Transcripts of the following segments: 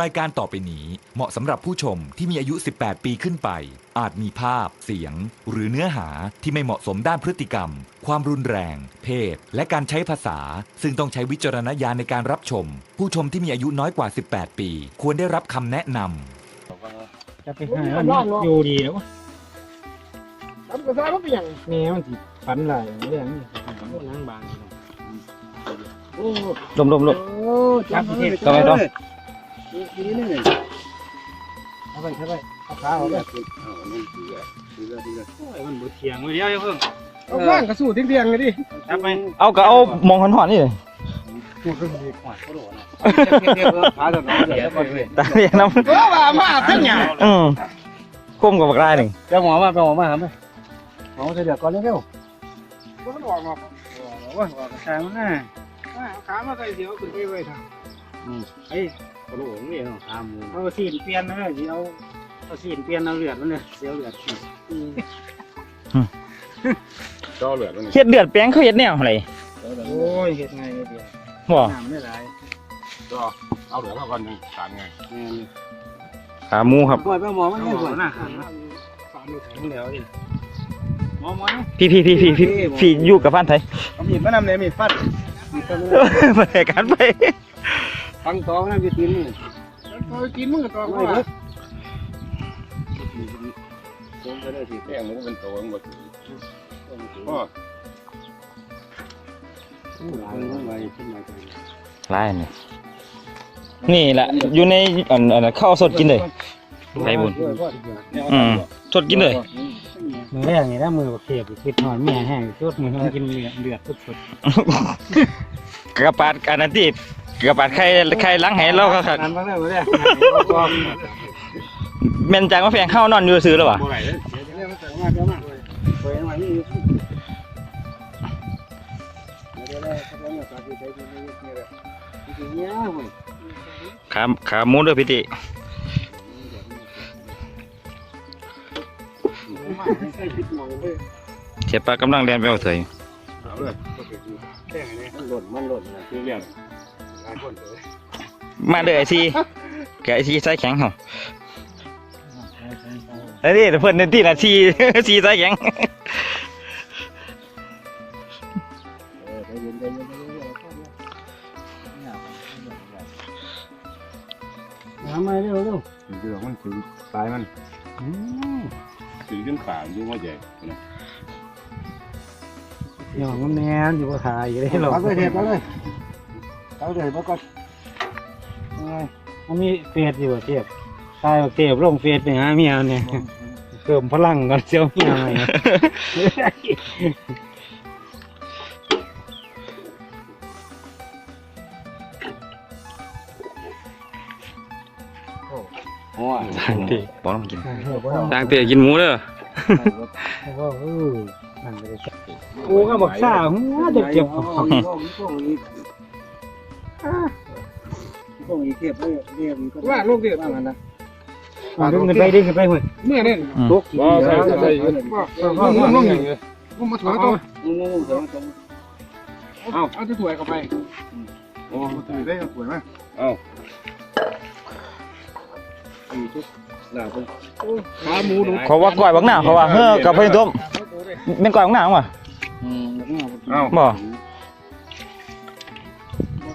รายการต่อไปนี้เหมาะสำหรับผู้ชมที่มีอายุ 18 ปีขึ้นไป อาจมีภาพ เสียง หรือเนื้อหาที่ไม่เหมาะสมด้านพฤติกรรม ความรุนแรง เพศ และการใช้ภาษา ซึ่งต้องใช้วิจารณญาณในการรับชม ผู้ชมที่มีอายุน้อยกว่า 18 ปี ควรได้รับคำแนะนำจะไปหามันอยู่ดีแล้วทำกระซ่ามันเป็นอย่างแม่มันสิฝันหลายเรื่องนี้นางบางโอ้ลมลมลมจับประเทศต่อไปต่อที นี้นี่เอาไปเอาไปเอาขาเอาไปโอ้ยมันบ่เถียงไว้เดียวอย่าเพิ่งเอาว่างกระสู้เที่ยงๆเลยดิจับไปเอาก็เอามองหันหอนนี่เลยตัวก็มีขวานก็โดดนะตาเรียกน้เออว่ามาทั้งอย่างำอืมคมกับบักได้หนึ่งเจ้าหมอมาไปหมอมาหาไปหมอจะเดือดก่อนเร็วมันออกมาๆว่าว่ากระชายมันน่ะเอาขามาใส่เดียวขึ้นไปไว้ทาง ไอ้กระโหลกนี่เนาะตามมือเอาสีนเปลี่ยนนะสิเอาเอาสีนเปลี่ยนเอาเลือดมันเนี่ยเสียวเลือดก็เหลือแล้วนี่เฮ็ดเดือดแป้งเขาเฮ็ดแนวอะไรโอ้ยเฮ็ดไงเดียวบ่น้ำไม่ไหลก็เอาเหลือเท่ากันยังสามไงขาหมูครับ ปล่อยไปหมอมันไม่ปล่อยนะมันแล้วดิหมอหมอพี่พี่พี่พี่พี่พี่อยู่กับฟันไทยเอามีดมานำเลยมีดฟันมีดฟันมาแลกกันไป ฟังตองนะพี่ตีนนี่เอากินมึงก็ต้องไม่ว่าเบิดแป้งมันก็เป็นตัวหมดก็ลายนี่นี่แหละอยู่ในอันอันข้าวสดกินเลยไปบุญอืมสดกินเลยมือแรกนี่นะมือบักเขียบคิดหอนแม่แห้งสุดมือมันกินเลือดเลือดสุดกระปาดอันนั้น ที่กระปาดไข่ไข่ล้างให้เราก็คักๆนั้นบ้างเลยมือแรกแม่นจังว่าแฟงข้าวนอนอยู่ซื้อแล้ววะบ่ไหลเลยเดี๋ยวมาใส่มาเดี๋ยวมาไปมานี่เดี๋ยวได้ครับแล้วยตาดีใจดีนี่แหลยเว้ยขาขาหมูด้อพี่ติเลยเสียปลากำลังเรียนไปเอาเถยเอาเลยแจ้งไงมันหล่นมันหล่นนะคือเรียน มาเด้อไอซีแกไอซีใส่แข็งเหรอไอ้นี่เพิ่นในที่น่ะซีซีใส่แข็งเออใจเย็นใจเย็นใจเย็นน้ำมาเร็วเร็วเดี๋ยวมันถือตายมันอืมถือขึ้นป่ายุ่งว่าใหญ่หย่องมันแน่นอยู่บนขาอยู่เลยหรอเอาเลยเด็ดเอาเลย เอาเลยบ่ก่อนยังไงมันมีเฟสอยู่เทียบตายเทียบลงเฟสไปหาเมียเนี่ยเพิ่มพลังก่อนเสียวเมียใหม่โอ้ยต่างตีบอกน้ำกินต่างตีกินหมูเด้อว่าเออนั่นไปเลยโอ้ก็บอกซ่าหัวจะเจ็บของ ว่าลูกเดียวมันขึ้นไปดิขึ้นไปหุ่นเมื่อเนี่ยตกบ่ใส่ใส่ว่ามึงมึงมึงมาถอยตัวเอาเอาที่ถวยเข้าไปโอ้ถือได้ก็ถวยไหมเอาขาหมูดูเขาว่าก้อยบักหน้าเขาว่าเฮ้อกับเพิ่นต้มเป็นก้อยบักหน้าว่ะเ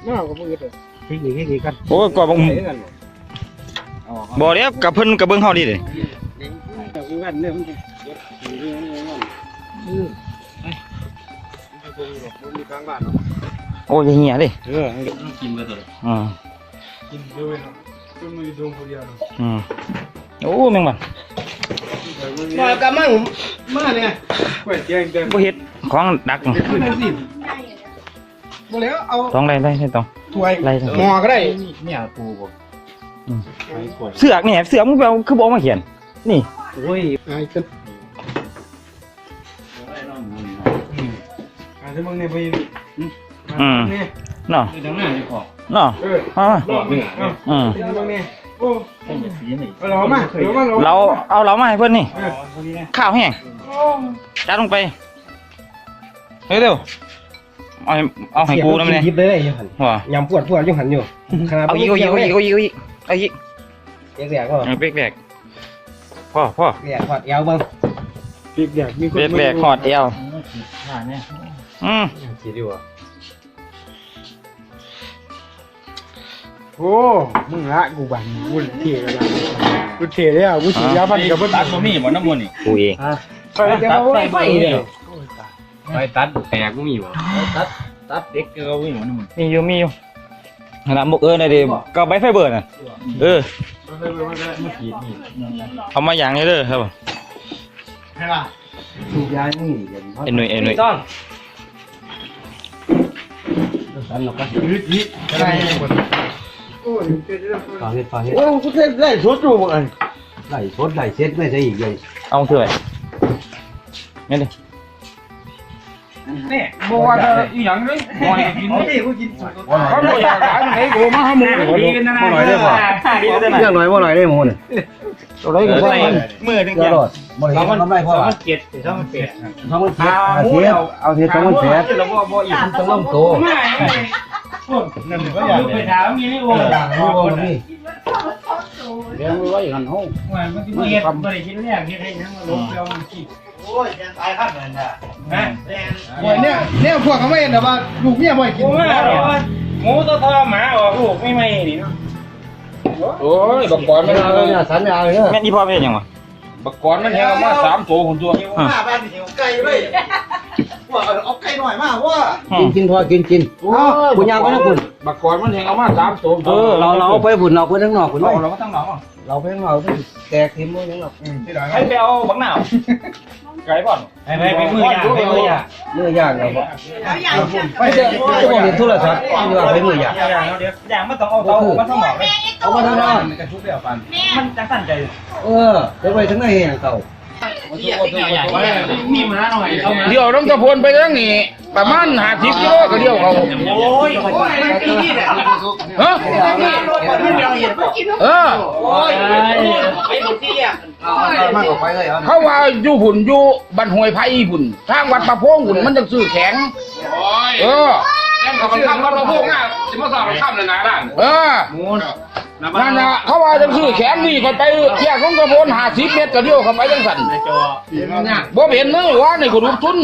อาบ่หน้ากับมือเลยที่อีกที่อีกกันโอ้ยก้อยบักบ่เด้กับเพิ่นกับเบิ่งเฮาดิเด้อีกกันเนี่ยมันมีกลางบ้านโอ้ยเหี้ยเด้เอออืมกินด้วยเนาะจนมือดวงคนเดียวอืมโอ้แม่งบ่มากำมั่งมาเนี่ยกล้วยเจียงเดินบ่เฮ็ดของดักขึ้นนั่นสิ มาแล้วเอาต้องไล่ไล่ให้ต้อง ถ้วยไล่ทั้งหมอก็ได้เนี่ยปูบ่เสือกนี่เสือกมึงไปเอาคือบ่เอามาเขียน นี่โอ้ยไอ้กันอ่าที่มึงเนี่ยไปอืมเนี่ยเนาะดังนั้นจะขอเนาะเออเอามาบอกนี่เอาอืมที่มึงเนี่ยโอ้สีนี่เอาเรามาเอามาเราเราเอาเรามาให้เพิ่นนี่เออคนนี้นะข้าวแห้งจัดลงไปเฮ้ยเร็ว เอาให้เอาให้กูนำเนี่ยยิบเลยยังหันว่ายำปวดปวดยังหันอยู่ขนาดเอาอีกเอาอีกเอาอีกเอาอีกเอาอีกเอาอีกเรียกเรียกว่าเอาเบรกแบกพ่อพ่อเรียกขอดเอวเบิ่งปีกแดกมีคนเบรกแบกหอดเอวอืมคิดอยู่อะโอ้ มึงละกูบันกูเท่แล้วกูเท่แล้วกูฉีดยาพันกับเบิ้ลตัดบ่มีบ่น้ำมันนี่กูเองไปเดี๋ยวเอาไฟเลย ไปตัดแตกบ่มีบ่ตัดตัดเด็กก็บ่มีบ่น้ำมันมีอยู่มีอยู่ขนาดบุกเออหน่อยดิก็ใบไฟเบิร์นอะเออเอามาอย่างนี้เด้อครับผมสูบยานี่เดี๋ยวเอ็นหน่วยเอ็นหน่วยต้องสันหรอกก็ยืดยืดอะไรฟังเฮ็ดฟังเฮ็ดโอ้กูเฮ็ดไล่สดอยู่บ่อันไล่สดไล่เซ็ตไม่ใช่อีกเลยเอาเถอะนี่ดิ บ่ว่าจะอีหยังเลยบ่ให้กินเขาบ่อยากขายไหนกูมาหาหมูดีกันนะบ่หน่อยได้บ่เรื่องหน่อยบ่หน่อยได้หมูนี่ตัวไหนก็ได้มือถึงตจะลอดบ่ได้ทำไรพ่อเจ็ดสองแปดทำมันเสียเอาเสียเอาเสียทำมันเสียแล้วบ่บ่อีกต้องล้มโตนั่นก็อย่างไปถามมีนี่โอ้อย่างนี้บ่นี่เลี้ยงไว้หันห้องมันที่เฮ็ดบ่ได้คิดแรกเฮ็ดให้ยังมาลงเดียวมันขี้โอ้ยแกตายข้างนั้น น่ะฮะเนี่ยเนี่ยพวกเขาไม่เห็นแต่ว่าลูกเมียบ่ให้กินโอ้ยหมูตัวทอหมาออกลูกไม่ไม่นี่เนาะโอ้ยบักกอนมันเอาเนี่ยสัญญาเลยเนอะแม่นอีพ่อเป็นยังวะบักกอนมันแฮงเอามาสามตัวหุ่นตัวมาบ้านนี่เอาไก่ไว้ว่าเอาไก่หน่อยมาว่ากินกินพอกินกินโอ้ยบุญยางไปนะคุณบักกอนมันแฮงเอามาสามตัวเออเราเราไปบุญเราไปทั้งนอกคุณเราไว้เราก็ต้องเราเราไปทั้งนอกต้องแตกทิมบ่ยังหรอกให้ไปเอาบักหนาว ไก่บ่อนไปไปไปมือยาไปมือยาเนื้อย่างเราบ่ไม่ใช่จะบอกเห็นโทรศัพท์ที่ว่าไปมือย่างอย่างเดียวอย่างมันต้องเอาเตามันต้องบอกเลยเอามาทางนอกมันกระชุบแล้วปันมันจังสั่นใจเออเดี๋ยวไปทั้งในเองเก่ามีมาหน่อยเอามาเดี๋ยวน้องตะพลไปทางนี้ประมาณ50กิโลก็ เดียวเขาโอ้ยโอ้ยมันปีนี่แหละฮะเออโอ้ยไปหมดที่อะมากกว่าไปเลยเอาเขาว่าอยู่หุ่นอยู่บันห้วยไผ่หุ่นทางวัดประโพงหุ่นมันจะซื้อแข็งเออเขาบังคับเราพวกง่ะสิมาสอบบังคับเลยนะด้านเออนั่นนะเขาว่าจะซื้อแข็งนี่ก็ไปแยกของกระโพนหาสิบเมตรก็เดียวเข้าไปจังสันบ่เห็นเลยว่านี่ก็รูปทุน